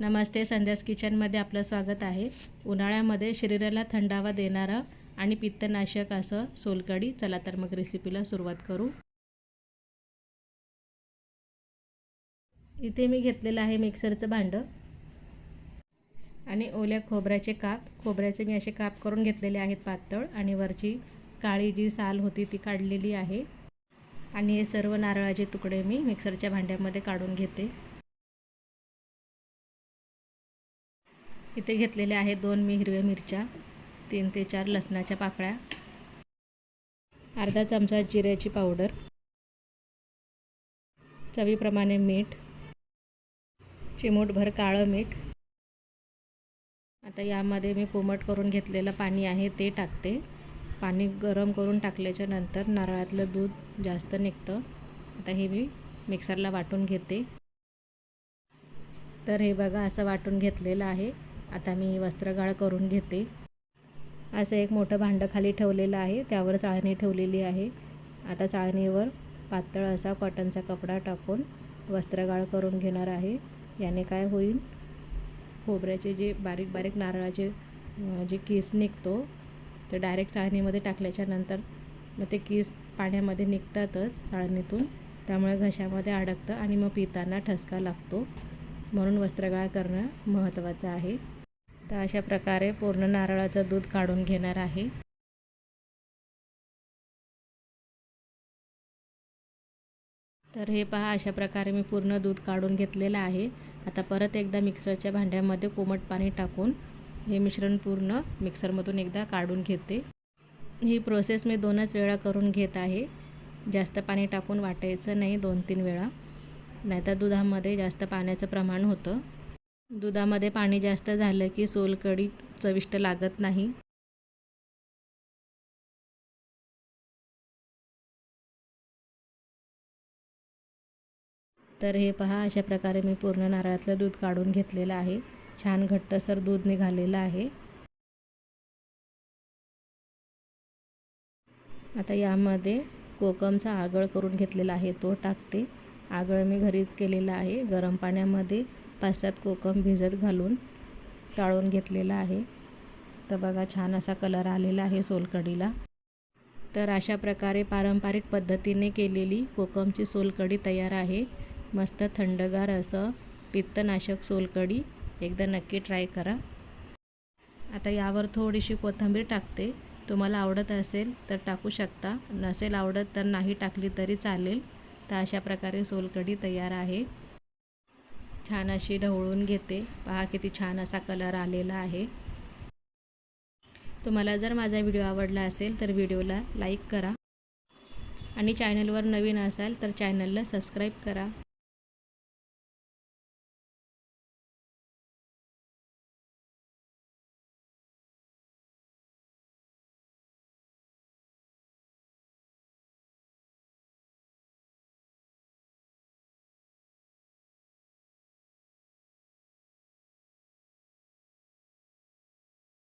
नमस्ते संध्यास किचनमध्ये आपलं स्वागत आहे. उन्हाळ्यामध्ये शरीराला थंडावा देणारं आणि पित्तनाशक असं सोलकढी. चला तर मग रेसिपीला सुरुवात करू. इथे मी घेतलेलं आहे मिक्सरचं भांडं. आणि ओल्या खोबऱ्याचे काप. खोबऱ्याचे मी असे काप करून घेतलेले आहेत पातळ आणि वरची काळी जी साल होती ती काढलेली आहे. आणि हे सर्व नारळाचे तुकडे मी मिक्सरच्या भांड्यामध्ये काढून घेते. इथे घेतलेल्या आहेत दोन मी हिरव्या मिरच्या तीन ते चार लसणाच्या पाकळ्या अर्धा चमचा जिऱ्याची पावडर चवीप्रमाणे मीठ चिमूटभर काळं मीठ. आता यामध्ये मी कोमट करून घेतलेलं पाणी आहे ते टाकते. पाणी गरम करून टाकल्याच्या नंतर नारळातलं दूध जास्त निघतं. आता हे मी मिक्सरला वाटून घेते. तर हे बघा असं वाटून घेतलेलं आहे. आता मी वस्त्रगाळ करून घेते. असं एक मोठं भांडं खाली ठेवलेलं आहे. त्यावर चाळणी ठेवलेली आहे. आता चाळणीवर पातळ असा कॉटनचा कपडा टाकून वस्त्रगाळ करून घेणार आहे. याने काय होईल? खोबऱ्याचे जे बारीक बारीक नारळाचे जे केस निघतो ते डायरेक्ट चाळणीमध्ये टाकल्याच्या नंतर मग ते केस पाण्यामध्ये निघतातच चाळणीतून. त्यामुळे घशामध्ये अडकतं आणि मग पिताना ठसका लागतो. म्हणून वस्त्रगाळ करणं महत्त्वाचं आहे. तर अशा प्रकारे पूर्ण नारळाचं दूध काढून घेणार आहे. तर हे पहा अशा प्रकारे मी पूर्ण दूध काढून घेतलेलं आहे. आता परत एकदा मिक्सरच्या भांड्यामध्ये कोमट पाणी टाकून हे मिश्रण पूर्ण मिक्सरमधून एकदा काढून घेते. ही प्रोसेस मी दोनच वेळा करून घेत आहे. जास्त पाणी टाकून वाटायचं नाही दोन तीन वेळा. नाहीतर दुधामध्ये जास्त पाण्याचं प्रमाण होतं. दुधामध्ये पाणी जास्त झालं की सोलकढी चविष्ट लागत नाही. तर हे पहा अशा प्रकारे मी पूर्ण नारळातलं दूध काढून घेतलेलं आहे. छान घट्टसर दूध निघालेलं आहे. आता यामध्ये कोकमचा आगळ करून घेतलेला आहे तो टाकते. आगळ मी घरीच केलेला आहे. गरम पाण्यामध्ये पाच सात कोकम भिजत घालून चाळून घेतलेला आहे. तर बघा छान असा कलर आलेला आहे सोलकढीला तर अशा प्रकारे पारंपरिक पद्धतीने केलेली कोकमची सोलकढी तयार आहे. मस्त थंडगार असं पित्तनाशक सोलकढी एकदा नक्की ट्राय करा. आता यावर थोडीशी कोथिंबीर टाकते. तुम्हाला आवडत असेल तर टाकू शकता. नसेल आवडत तर नाही टाकली तरी चालेल. तर अशा प्रकारे सोलकढी तयार आहे. छान अशी ढवळून घेते. पहा किती छान असा कलर आलेला आहे. तुम्हाला जर माझा व्हिडिओ आवडला असेल तर व्हिडिओला लाईक करा. आणि चॅनलवर नवीन असाल तर चॅनलला सबस्क्राईब करा.